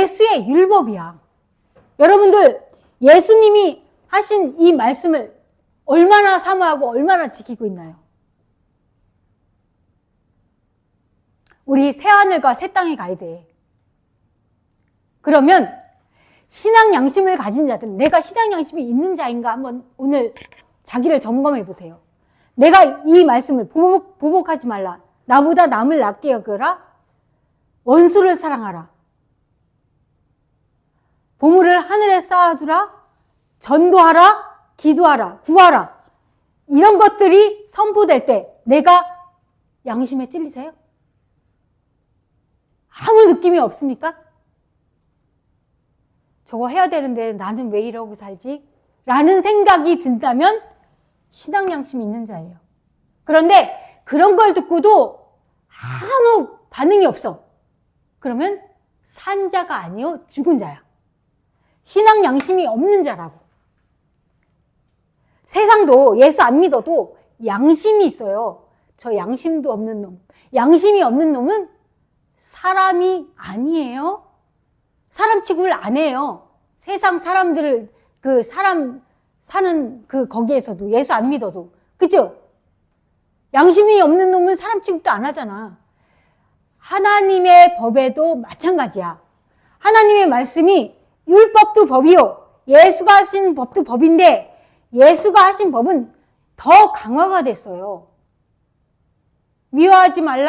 예수의 율법이야. 여러분들 예수님이 하신 이 말씀을 얼마나 사모하고 얼마나 지키고 있나요? 우리 새 하늘과 새 땅에 가야 돼. 그러면 신앙 양심을 가진 자들은 내가 신앙 양심이 있는 자인가 한번 오늘 자기를 점검해 보세요. 내가 이 말씀을 보복, 보복하지 말라. 나보다 남을 낫게 여겨라. 원수를 사랑하라. 보물을 하늘에 쌓아두라. 전도하라. 기도하라. 구하라. 이런 것들이 선포될 때 내가 양심에 찔리세요? 아무 느낌이 없습니까? 저거 해야 되는데 나는 왜 이러고 살지? 라는 생각이 든다면 신앙 양심이 있는 자예요. 그런데 그런 걸 듣고도 아무 반응이 없어. 그러면 산 자가 아니요 죽은 자야. 신앙 양심이 없는 자라고. 세상도 예수 안 믿어도 양심이 있어요. 저 양심도 없는 놈. 양심이 없는 놈은 사람이 아니에요. 사람 취급을 안 해요. 세상 사람들을 그 사람 사는 그 거기에서도 예수 안 믿어도 그죠? 양심이 없는 놈은 사람 취급도 안 하잖아. 하나님의 법에도 마찬가지야. 하나님의 말씀이 율법도 법이요. 예수가 하신 법도 법인데 예수가 하신 법은 더 강화가 됐어요. 미워하지 말라.